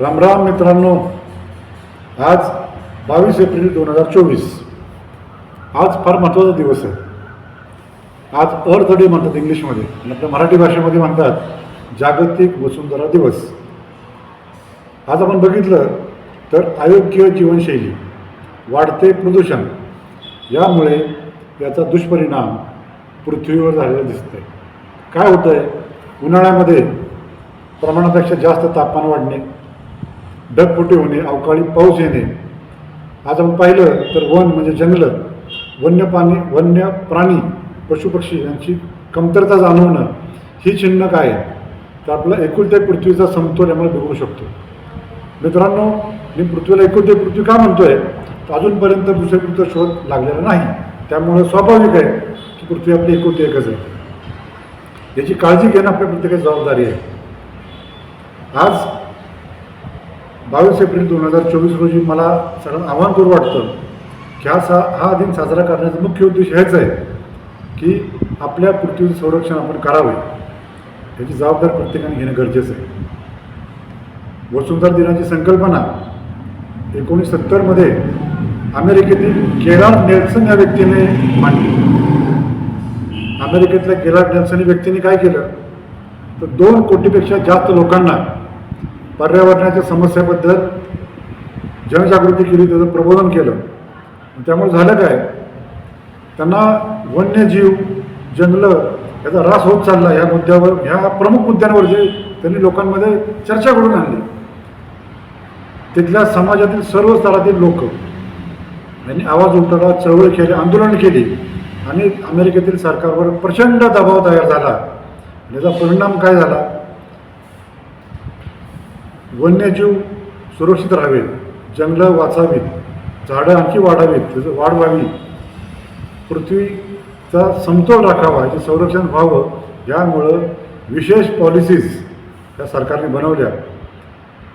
रामराम मित्रांनो आज बावीस एप्रिल दोन हजार चोवीस. आज फार महत्त्वाचा दिवस आहे. आज अर्थ डे म्हणतात इंग्लिशमध्ये आणि आपल्या मराठी भाषेमध्ये म्हणतात जागतिक वसुंधरा दिवस. आज आपण बघितलं तर अयोग्य जीवनशैली वाढते प्रदूषण यामुळे याचा दुष्परिणाम पृथ्वीवर झालेला दिसत आहे काय होतं आहे उन्हाळ्यामध्ये प्रमाणापेक्षा जास्त तापमान वाढणे ढगफुटी होणे अवकाळी पाऊस येणे. आज आपण पाहिलं तर वन म्हणजे जंगलं. वन्य पाणी वन्य प्राणी पशुपक्षी यांची कमतरता जाणवणं ही चिन्ह काय आहे. तर आपला एकुलत्या पृथ्वीचा समतोल यामुळे बिघडू शकतो. मित्रांनो मी पृथ्वीला एकुलते पृथ्वी का म्हणतोय? तर अजूनपर्यंत दुसऱ्या पृथ्वीचा शोध लागलेला नाही. त्यामुळे स्वाभाविक आहे की पृथ्वी आपली एकुलती एकच आहे. याची काळजी घेणं आपल्या प्रत्येकाची जबाबदारी आहे. आज बावीस एप्रिल दोन हजार चोवीस रोजी मला सगळ्यांना आव्हान करू वाटतं की हा सा हा दिन साजरा करण्याचा मुख्य उद्देश हेच आहे की आपल्या पृथ्वीचं संरक्षण आपण करावे. याची जबाबदारी प्रत्येकाने घेणं गरजेचं आहे. वसुंधरा दिनाची संकल्पना एकोणीस सत्तरमध्ये अमेरिकेतील केरार नेल्सन या व्यक्तीने मांडली. अमेरिकेतल्या केरार नेल्सन या व्यक्तीने काय केलं? तर दोन कोटीपेक्षा जास्त लोकांना पर्यावरणाच्या समस्याबद्दल जनजागृती केली त्याचं प्रबोधन केलं. त्यामुळे झालं काय? त्यांना वन्यजीव जंगलं याचा ऱ्हास होत चालला ह्या मुद्द्यावर ह्या प्रमुख मुद्द्यांवर जे त्यांनी लोकांमध्ये चर्चा घडून आणली. तिथल्या समाजातील सर्व स्तरातील लोक यांनी आवाज उठवला चळवळ केली आंदोलन केली आणि अमेरिकेतील सरकारवर प्रचंड दबाव तयार झाला. याचा परिणाम काय झाला? वन्यजीव सुरक्षित राहावेत जंगलं वाचावीत झाडं आणखी वाढावीत त्याचं वाढ व्हावी. पृथ्वीचा समतोल राखावा याचे संरक्षण व्हावं यामुळं विशेष पॉलिसीज या सरकारने बनवल्या.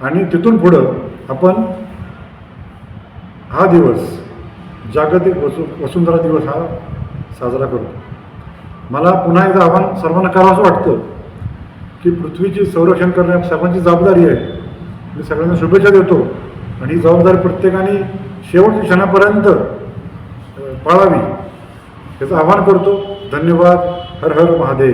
आणि तिथून पुढं आपण हा दिवस जागतिक वसु वसुंधरा दिवस हा साजरा करतो मला पुन्हा एकदा आव्हान सर्वांना करावंसं वाटतं की पृथ्वीची संरक्षण करण्यात सर्वांची जबाबदारी आहे. मी सगळ्यांना शुभेच्छा देतो. आणि ही जबाबदारी प्रत्येकाने शेवटच्या क्षणापर्यंत पाळावी. याचं आवाहन करतो. धन्यवाद. हर हर महादेव.